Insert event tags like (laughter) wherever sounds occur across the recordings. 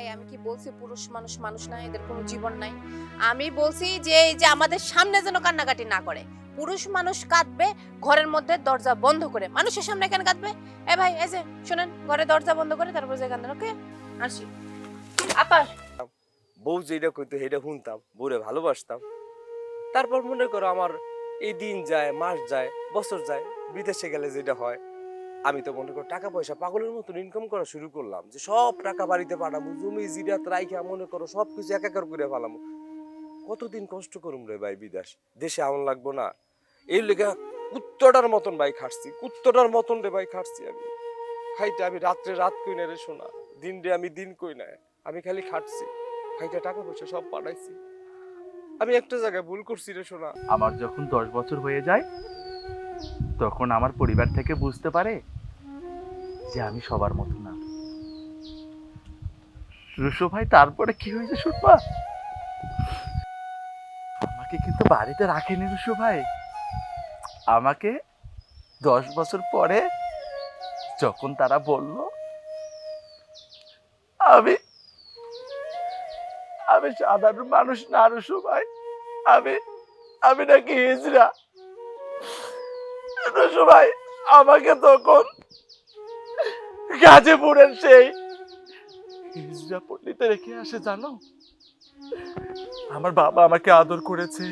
এই আমি কি বলছি, পুরুষ মানুষ মানুষ না এদের কোনো জীবন নাই। আমি বলছি যে, এই যে আমাদের সামনে যেন কান্নাকাটি না করে। পুরুষ মানুষ কাঁদবে, ঘরের মধ্যে দরজা বন্ধ করে। মানুষের সামনে কেন কাঁদবে? এ ভাই, এই যে, শুনেন, ঘরে দরজা বন্ধ করে, তারপর যে কান্দেন, ওকে? আসি। আপা। বউ যেটা কইতো, সেটা শুনতাম, বউরে ভালোবাসতাম। তারপর মনে করো আমার এই দিন যায়, মাস যায়, বছর যায়, বিদেশে গেলে যেটা হয় আমি তো মনে করো টাকা পয়সা পাগলের মতন ইনকাম করা শুরু করলাম। যে সব টাকা বাড়িতে পাঠাবো, জমি, জিরাত রাইখা মনে করো সব কিছু একাকার করে ফেলামো। কতদিন কষ্ট করুম রে ভাই বিদেশ দেশে আমন লাগবো না। এই লেগা কুত্তটার মতন ভাই খাটছি, কুত্তটার মতন রে ভাই খাটছি আমি। খাইতে আমি রাত্রে রাত কই না রে শোনা দিন রে আমি দিন কই না আমি খালি খাটছি খাইতে টাকা পয়সা সব পাঠাইছি। আমি একটা জায়গায় ভুল করছি রে শোনা আমার যখন দশ বছর হয়ে যায়, তখন আমার পরিবার থেকে বুঝতে পারে যে আমি সবার মতো না। রুশো ভাই, তারপরে কি হয়েছে শুনবা আমাকে কিন্তু বাড়িতে রাখেনি রুশো ভাই। আমাকে দশ বছর পরে যখন তারা বলল, আমি আমি সাধারণ মানুষ না রুশো ভাই, আমি আমি নাকি হিজরা রসু ভাই, আমাকে তখন গাজীপুরের সেই হিজড়া পল্লীতে রেখে আসে, জানো? আমার বাবা আমাকে আদর করেছে।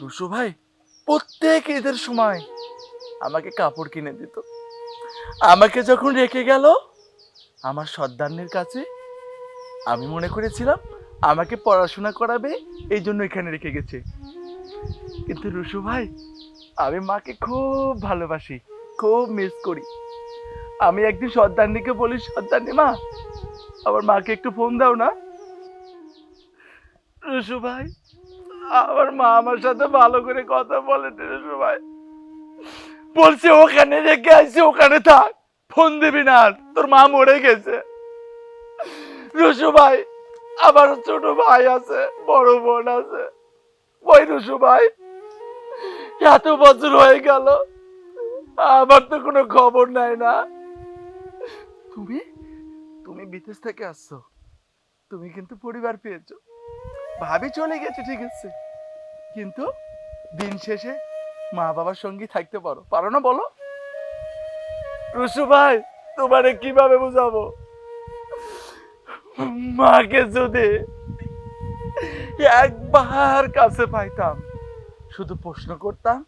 রুশু ভাই, প্রত্যেক ঈদের সময় আমাকে কাপড় কিনে দিত। আমাকে যখন রেখে গেল, আমার সর্দারনের কাছে, আমি মনে করেছিলাম আমাকে পড়াশোনা করাবে, এই জন্য এখানে রেখে গেছে। কিন্তু রুশু ভাই, আমি মাকে খুব ভালোবাসি, খুব মিস করি। আমি একদিন সর্দারনিকে বলি, সর্দারনি মা, আমার মাকে একটু ফোন দাও না। রুশু ভাই, আমার মা আমার সাথে ভালো করে কথা বলে রুশু ভাই। বলছে, ওখানে রেখে আসছে ওখানে থাক ফোন দিবি না তোর মা মরে গেছে। রুশু ভাই, আমার ছোট ভাই আছে, বড় বোন আছে। ওই রসু ভাই, এত বছর হয়ে গেল, আমার তো কোনো খবর নাই না। তুমি? তুমি বিদেশ থেকে আসছো। তুমি কিন্তু পরিবার পেয়েছ। ভাবি চলে গেছে, ঠিক আছে। কিন্তু দিন শেষে মা বাবার সঙ্গে থাকতে পারো। পারো না বলো? রুসু ভাই, তোমারে কীভাবে বুঝাবো? মাকে যদি একবার কাছে পাইতাম, শুধু প্রশ্ন করতাম,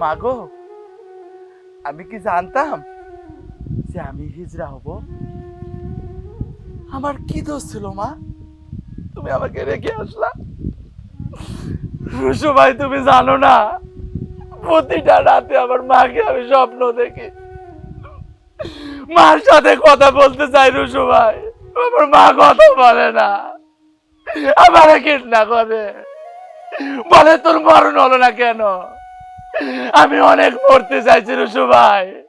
মা গো, আমি কি জানতাম যে আমি হিজড়া হব? আমার কি দোষ ছিল, মা? তুমি আমাকে রেখে আসলা। রুশু ভাই, তুমি জানো না, প্রতিটা রাতে আমার মাকে আমি স্বপ্ন দেখি। মার সাথে কথা বলতে চাই রুশু ভাই। আমার মা কথা বলে না। আমার কিডনা করে। বলে তোর মরণ হলো না কেন? আমি অনেক পড়তে চাইছি রুশু ভাই।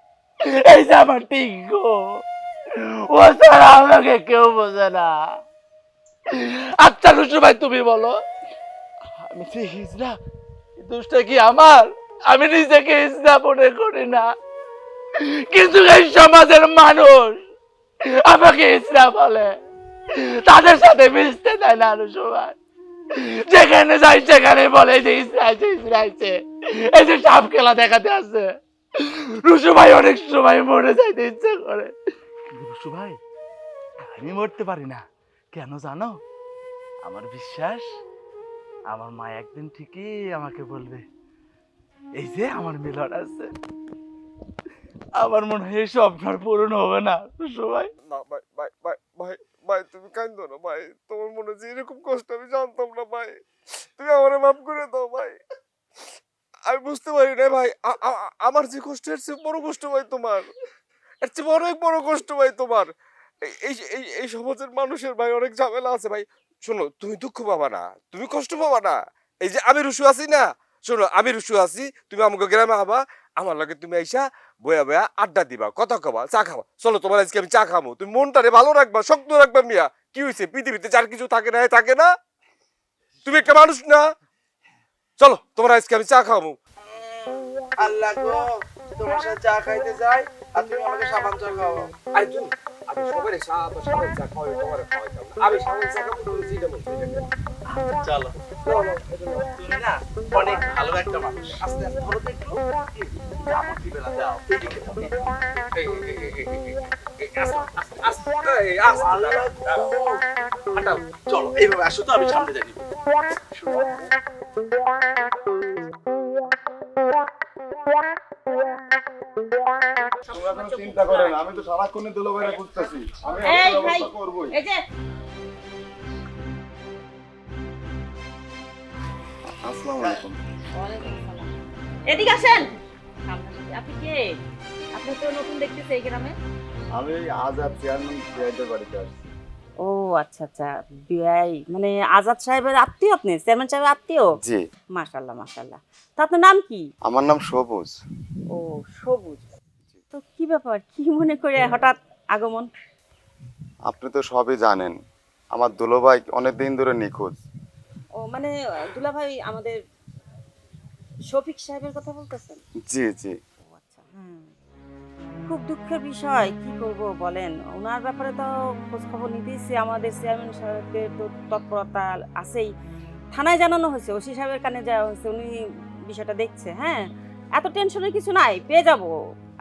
এই যে আমার টিঙ্কু ও ছাড়া আমাকে কেউ বোঝে না। আচ্ছা রুশু ভাই, তুমি বলো। আমি যে দোষটা কি আমার? আমি নিজেকে হিজড়া মনে করি না। কিন্তু এই সমাজের মানুষ আমাকে ইসরা বলে। তাদের সাথে মিশতে দেয় না আরও সবাই যেখানে যাই সেখানে বলে যে ইসরাইছে ইসরাইছে এই যে সাপ খেলা দেখাতে আছে রুশু ভাই অনেক সময় মরে যাইতে ইচ্ছে করে। রুশু ভাই আমি মরতে পারি না। কেন জানো? আমার বিশ্বাস আমার মা একদিন ঠিকই আমাকে বলবে এই যে আমার মিলন আছে আমার মনে হয় এই স্বপ্ন আর পূরণ হবে না রুশু ভাই না ভাই ভাই ভাই ভাই ভাই তুমি কান্দো না ভাই। তোমার মনে যে এরকম কষ্ট আমি জানতাম না ভাই। তুমি আমার মাফ করে দাও ভাই। আমি বুঝতে পারি না ভাই। আমার যে কষ্ট এর চেয়ে বড় কষ্ট ভাই তোমার। এর চেয়ে অনেক বড় কষ্ট ভাই তোমার। এই- এই এই সমাজের মানুষের ভাই অনেক ঝামেলা আছে ভাই। শোনো, তুমি দুঃখ পাবা না। তুমি কষ্ট পাবা না। এই যে আমি রুশু আছি না? শোনো আমি রুশু আছি। তুমি আমাকে গ্রামে আবা। আমার লাগে তুমি আইসা বয়া বয়া আড্ডা দিবা, কথা কবা, চা খাবা। চলো, তোমার আজকে আমি চা খাব তুমি মনটারে ভালো রাখবা, শক্ত রাখবা মিয়া। কি হয়েছে পৃথিবীতে যার কিছু থাকে না থাকে না? তুমি একটা মানুষ না? চলো, তোমার আজকে আমি চা খাব আল্লাহ গো তোমার সাথে চা খাইতে যাই আর তুমি আমাকে সাবান চা খাওয়াও আরে তুমি আমি সবাই সাবান চা খাওয়াই তোমার আমি সাবান চা খাব তুমি যেটা বলছো চলো। তুমি না অনেক ভালো একটা মানুষ। আস্তে আস্তে ধরো তো একটু। এদিকে আল্লাহ দাও, গো। হাঁটাও। চলো এইভাবে আসো তো আমি সামনে জানি চিন্তা আমি তো সারাক্ষণে দুলো বাইরে খুঁজতেছি। আমি এই একটা ভাই, ব্যবস্থা করবোই। এই যে। আসসালামু আলাইকুম। এদিকে আসেন। আপনি কে? আপনি তো নতুন দেখতেছে এই গ্রামে। আমি আজাদ চেয়ারম্যান বাড়িতে আসছি। ও আচ্ছা আচ্ছা। বিআই মানে আজাদ সাহেবের আত্মীয় আপনি? চেয়ারম্যান সাহেবের আত্মীয়? জি। মাশাল্লাহ মাশাল্লাহ। তো আপনার নাম কি? আমার নাম সবুজ। ও সবুজ। তো কি ব্যাপার? কি মনে করে হঠাৎ আগমন? আপনি তো সবই জানেন। আমার দুলোভাই অনেক দিন ধরে নিখোঁজ। ও মানে দুলাভাই আমাদের শফিক সাহেবের কথা বলতেছেন? জি জি। খুব দুঃখের বিষয়, কি করব বলেন? ওনার ব্যাপারে তো খোঁজ খবর নিতেইছি, আমাদের চেয়ারম্যান সাহেবের তো তৎপরতা আছেই। থানায় জানানো হয়েছে, ওসি সাহেবের কানে যাওয়া হয়েছে, উনি বিষয়টা দেখছে হ্যাঁ? এত টেনশনের কিছু নাই, পেয়ে যাব।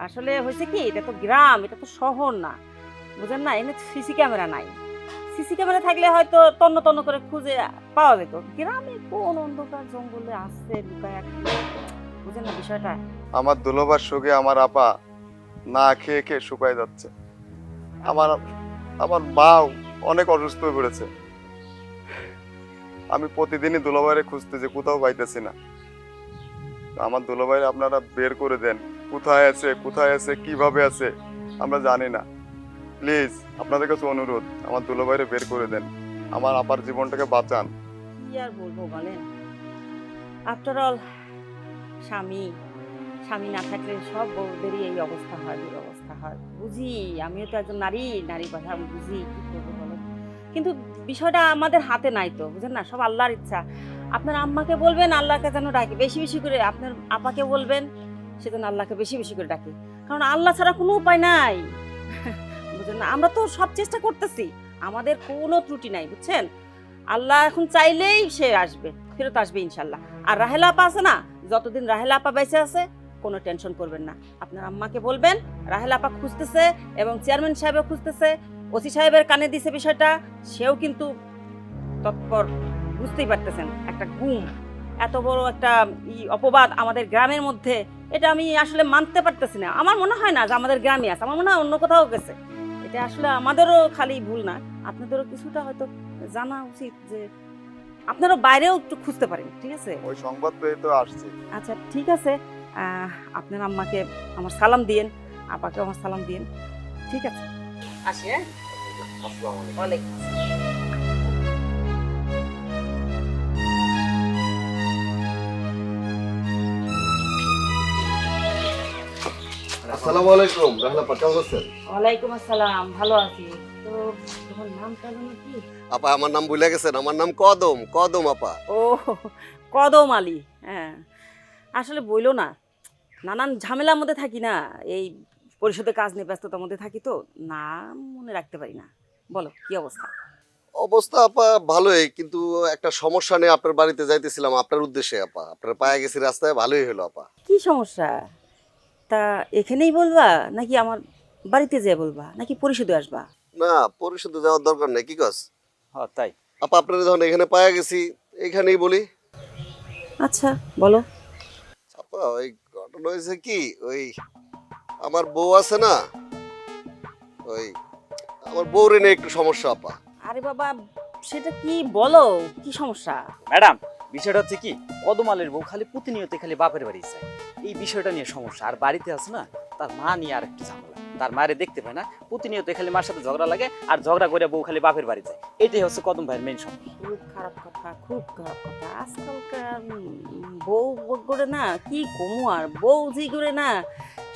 আসলে হয়েছে কি, এটা তো গ্রাম, এটা তো শহর না। বুঝেন না, এনে সিসি ক্যামেরা নাই। সিসি ক্যামেরা থাকলে হয়তো তন্ন তন্ন করে খুঁজে পাওয়া যেত। গ্রামে কোন অন্ধকার জঙ্গলে আসছে লুকায় বুঝেন না বিষয়টা। আমার দুলোবার সঙ্গে আমার আপা না খেয়ে খেয়ে শুকায় যাচ্ছে। আমার আমার মাও অনেক অসুস্থ হয়ে পড়েছে। আমি প্রতিদিনই দুলোবাইরে খুঁজতে যে কোথাও পাইতেছি না। আমার দুলোবাইরে আপনারা বের করে দেন। কোথায় আছে কোথায় আছে, কীভাবে আছে, আমরা জানি না। প্লিজ, আপনাদের কাছে অনুরোধ, আমার দুলোবাইরে বের করে দেন। আমার আপার জীবনটাকে বাঁচান। কি আর বলব বলেন? আফটার অল স্বামী। স্বামী না থাকলে সব বউদেরই এই অবস্থা হয়, দুরবস্থা হয়। বুঝি? আমিও তো একজন নারী নারী কথা বুঝি, কি করব বলেন কিন্তু বিষয়টা আমাদের হাতে নাই তো, বুঝেন না? সব আল্লাহর ইচ্ছা। আপনার আম্মাকে বলবেন, আল্লাহকে যেন ডাকে। বেশি বেশি করে আপনার আপাকে বলবেন, সে যেন আল্লাহকে বেশি বেশি করে ডাকে। কারণ আল্লাহ ছাড়া কোনো উপায় নাই। (laughs) বুঝেন না? আমরা তো সব চেষ্টা করতেছি। আমাদের কোনো ত্রুটি নাই, বুঝছেন? আল্লাহ এখন চাইলেই সে আসবে, ফেরত আসবে ইনশাল্লাহ। আর রাহেলা আপা আছে না? যতদিন রাহেলা আপা বেঁচে আছে কোনো টেনশন করবেন না। আপনার আম্মাকে বলবেন রাহেলা আপা খুঁজতেছে এবং চেয়ারম্যান সাহেবও খুঁজতেছে। ওসি সাহেবের কানে দিছে বিষয়টা সেও কিন্তু তৎপর বুঝতেই পারতেছেন একটা গুম এত বড় একটা অপবাদ আমাদের গ্রামের মধ্যে এটা আমি আসলে মানতে পারতেছি না। আমার মনে হয় না যে আমাদের গ্রামে আছে আমার মনে হয় অন্য কোথাও গেছে। এটা আসলে আমাদেরও খালি ভুল না আপনাদেরও কিছুটা হয়তো জানা উচিত যে আপনারা বাইরেও একটু খুঁজতে পারেন ঠিক আছে? ওই সংবাদ পেয়ে তো আসছি। আচ্ছা ঠিক আছে। আপনার আম্মাকে আমার সালাম দিয়েন আপাকে আমার সালাম দিয়েন। ঠিক আছে? আসি হ্যাঁ? আসসালামু। আলাইকুম রাহলা ওয়ালাইকুম আসসালাম ভালো আছি। তো তোমার নামটা যেন কি? আপা আমার নাম ভুলে গেছেন আমার নাম কদম কদম আপা। ও কদম আলী হ্যাঁ। আসলে বইলো না নানান ঝামেলার মধ্যে থাকি না। এই পরিষদে কাজ নিয়ে ব্যস্ততার মধ্যে থাকি তো না মনে রাখতে পারি না। বলো কি অবস্থা? অবস্থা আপা ভালোই কিন্তু একটা সমস্যা নিয়ে আপনার বাড়িতে যাইতেছিলাম আপনার উদ্দেশ্যে আপা। আপনার পায়ে গেছি রাস্তায় ভালোই হলো আপা। কি সমস্যা? তা এখানেই বলবা নাকি আমার বাড়িতে যেয়ে বলবা নাকি পরিষদে আসবা? না পরিষদে যাওয়ার দরকার নেই কি কস? হ্যাঁ তাই। আপা আপনার যখন এখানে পায়ে গেছি এখানেই বলি। আচ্ছা বলো। আপা ওই ঘটনা হয়েছে কি ওই আমার বউ আছে না ওই আমার বউরে নিয়ে একটু সমস্যা আপা। আরে বাবা সেটা কি বলো? কি সমস্যা? ম্যাডাম বিষয়টা হচ্ছে কি কদমালের বউ খালি প্রতিনিয়ত খালি বাপের বাড়ি যায়। এই বিষয়টা নিয়ে সমস্যা আর বাড়িতে আছে না তার মা নিয়ে আর একটু ঝামেলা। তার মায়ের দেখতে পায় না। প্রতিনিয়ত খালি মার সাথে ঝগড়া লাগে আর ঝগড়া করে বউ খালি বাপের বাড়ি যায়। এটাই হচ্ছে কদম ভাইয়ের মেন সমস্যা। খুব খারাপ কথা, খুব খারাপ কথা। আজকালকার বউ করে না, কি কমু আর? বউ করে না,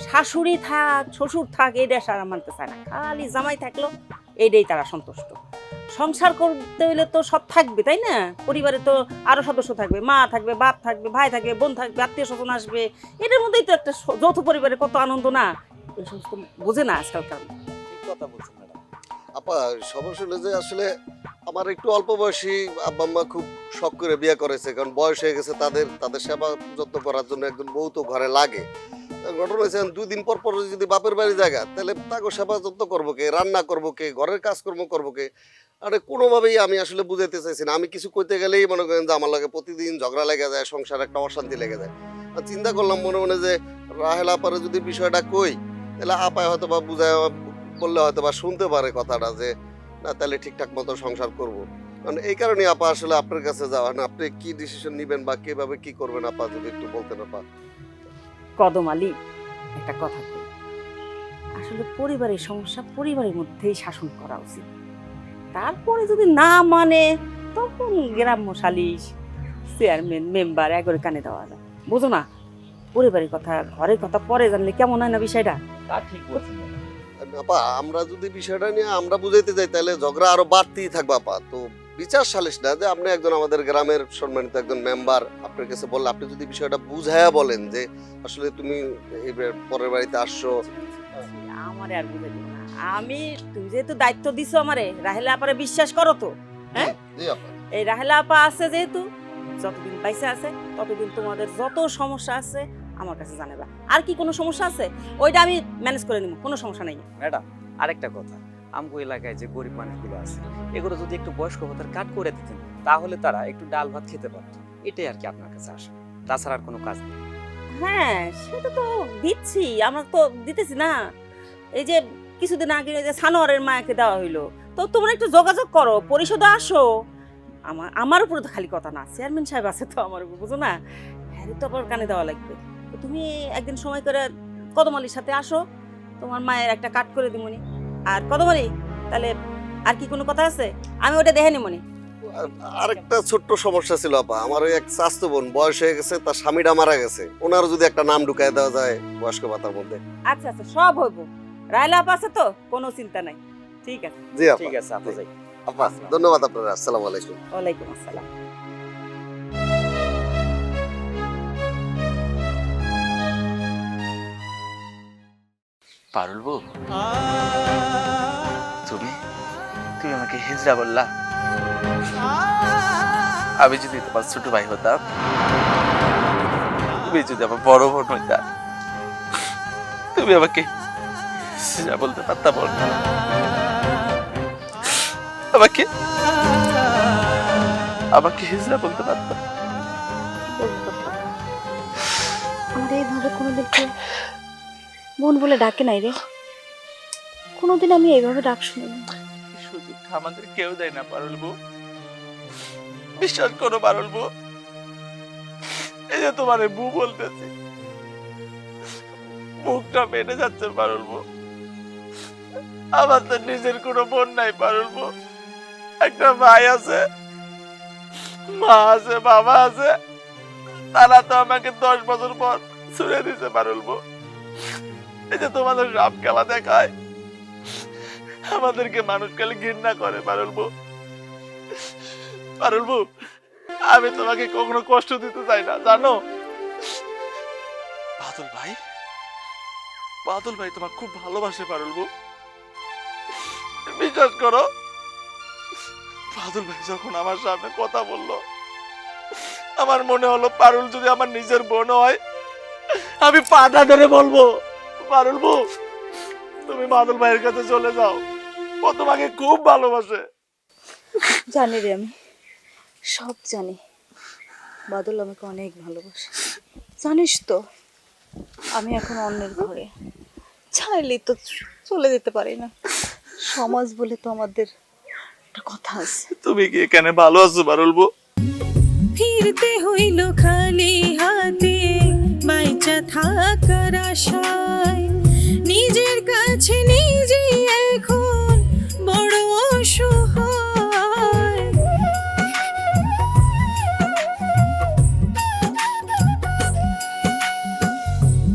শাশুড়ি থাক, শ্বশুর থাক মানতে চায় না। খালি জামাই থাকল এইটাই তারা সন্তুষ্ট। সংসার করতে হলে তো সব থাকবে, তাই না? পরিবারে তো আরও সদস্য থাকবে, মা থাকবে, বাপ থাকবে, ভাই থাকবে, বোন থাকবে, আত্মীয় স্বজন আসবে। এটার মধ্যেই তো একটা যৌথ পরিবারে কত আনন্দ না? এই সমস্ত বোঝে না আজকালকার ঠিক কথা বলছেন ম্যাডাম। আপা, সমস্যা হলো যে আসলে আমার একটু অল্প বয়সী আব্বা আম্মা খুব শখ করে বিয়ে করেছে, কারণ বয়স হয়ে গেছে তাদের তাদের সেবা যত্ন করার জন্য একজন বউ তো ঘরে লাগে। ঘটনা হয়েছে দুই দিন পর পর যদি বাপের বাড়ি জায়গা তাহলে তাকে সেবা যত্ন করব কে, রান্না করব কে, ঘরের কাজকর্ম করব কে? আরে কোনোভাবেই আমি আসলে বুঝাইতে চাইছি না। আমি কিছু কইতে গেলেই মনে করেন যে আমার লাগে প্রতিদিন ঝগড়া লেগে যায়, সংসার একটা অশান্তি লেগে যায়। চিন্তা করলাম মনে মনে যে রাহেলা আপারে যদি বিষয়টা কই তাহলে আপায় হয়তো বা বুঝায়, বললে হয়তো বা শুনতে পারে কথাটা যে, না, তাহলে ঠিকঠাক মতো সংসার করব। মানে এই কারণে আপা আসলে আপনার কাছে যাওয়া। না, আপনি কি ডিসিশন নেবেন বা কীভাবে কি করবেন আপা, যদি একটু বলতেন আপা। কদম আলী, একটা কথা আসলে পরিবারের সমস্যা পরিবারের মধ্যেই শাসন করা উচিত। তারপরে যদি না মানে তখন গ্রাম্য সালিশ চেয়ারম্যান মেম্বার একবারে কানে দেওয়া যায়। বুঝো না? পরিবারের কথা ঘরের কথা পরে জানলে কেমন হয় না বিষয়টা? তা ঠিক বলছেন। আপা আমরা যদি বিষয়টা নিয়ে আমরা বুঝাইতে যাই তাহলে ঝগড়া আরও বাড়তেই থাকবে আপা। তো বিচার সালিশ না যে আপনি একজন আমাদের গ্রামের সম্মানিত একজন মেম্বার আপনার কাছে বললে আপনি যদি বিষয়টা বুঝাইয়া বলেন যে আসলে তুমি এবার পরের বাড়িতে আসছো। আমারে আর বুঝে না। আমি তুমি যেহেতু দায়িত্ব দিছো আমারে রাহেলা আপারে বিশ্বাস করো তো হ্যাঁ? এই রাহেলা আপা আছে যেহেতু যতদিন পাইসে আছে ততদিন তোমাদের যত সমস্যা আছে আমার কাছে জানাবা। আর কি কোনো সমস্যা আছে? ওইটা আমি ম্যানেজ করে নিব কোনো সমস্যা নেই। ম্যাডাম আরেকটা কথা। আমগো এলাকায় যে গরিব মানুষগুলো আছে এগুলো যদি একটু বয়স্ক ভাতার কাট করে দিতেন তাহলে তারা একটু ডাল ভাত খেতে পারত। এটাই আর কি আপনার কাছে আসা তাছাড়া আর কোনো কাজ নেই। হ্যাঁ সেটা তো দিচ্ছি আমরা তো দিতেছি না। এই যে কিছুদিন আগে ওই যে সানোয়ারের মাকে দেওয়া হইল। তো তোমরা একটু যোগাযোগ করো পরিষদে আসো। আমার আমার উপরে তো খালি কথা না চেয়ারম্যান সাহেব আছে তো আমার উপর বুঝো না? হ্যাঁ তো আবার কানে দেওয়া লাগবে। তুমি একদিন সময় করে কদমালির সাথে আসো। তোমার মায়ের একটা কাট করে দিমনি আর কদমালি তাহলে আর কি কোনো কথা আছে? আমি ওটা দেখে নিমনি আর- আরেকটা ছোট্ট সমস্যা ছিল আপা। আমার ওই এক স্বাস্থ্য বোন বয়স হয়ে গেছে তার স্বামীটা মারা গেছে। ওনারও যদি একটা নাম ঢুকাই দেওয়া যায় বয়স্ক ভাতার মধ্যে। আচ্ছা আচ্ছা সব হইব। রায়লা আপা আছে তো? কোনো চিন্তা নাই। ঠিক আছে। জি আপা। ঠিক আছে আপা ধন্যবাদ আপনারা। আসসালামু আলাইকুম। ওয়ালাইকুম আসসালাম। পারুল বউ? তুমি তুমি আমাকে হিজড়া বললা আমি যদি তোমার ছোট ভাই হতাম তুমি যদি আমার বড় বোন হইতা তুমি আমাকে হিজড়া বলতে পারতাম না আমাকে আমাকে হিজড়া বলতে পারতাম বোন বলে ডাকে নাই রে। কোনোদিন আমি এইভাবে ডাক শুনিনি সুযোগটা আমাদের কেউ দেয় না পারুল বউ। বিশ্বাস করো পারুল বউ। এই যে তোমার বউ বলতেছি, মুখটা মেনে যাচ্ছে পারুল বউ। আমার তো নিজের কোনো বোন নাই পারুল বউ। একটা ভাই আছে, মা আছে, বাবা আছে। তারা তো আমাকে দশ বছর পর ছুড়ে দিছে পারুল বউ। যে তোমাদের সব খেলা দেখায়। আমাদেরকে মানুষ খালি ঘৃণা করে পারুলবো পারুলবো আমি তোমাকে কখনো কষ্ট দিতে চাই না, জানো? বাদল ভাই বাদল ভাই তোমার খুব ভালোবাসে, পারুল বউ। বিশ্বাস করো, বাদল ভাই যখন আমার সামনে কথা বলল, আমার মনে হলো পারুল যদি আমার নিজের বোন হয়, আমি পাটা ধরে বলব। পারুল বউ তুমি বাদল ভাইয়ের কাছে চলে যাও। ও তোমাকে খুব ভালোবাসে। জানি রে আমি সব জানি। বাদল আমাকে অনেক ভালোবাসে। জানিস তো আমি এখন অন্যের ঘরে। চাইলেই তো চলে যেতে পারি না। সমাজ বলে তো আমাদের একটা কথা আছে। তুমি কি এখানে ভালো আছো পারুল বউ ফিরতে হইল খালি হাতে। থাকার আশায় নিজের কাছে নিজে এখন বড় অসহায়।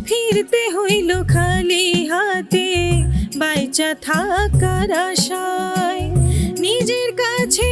ফিরতে হইল খালি হাতে, বাইচা থাকার আশায় নিজের কাছে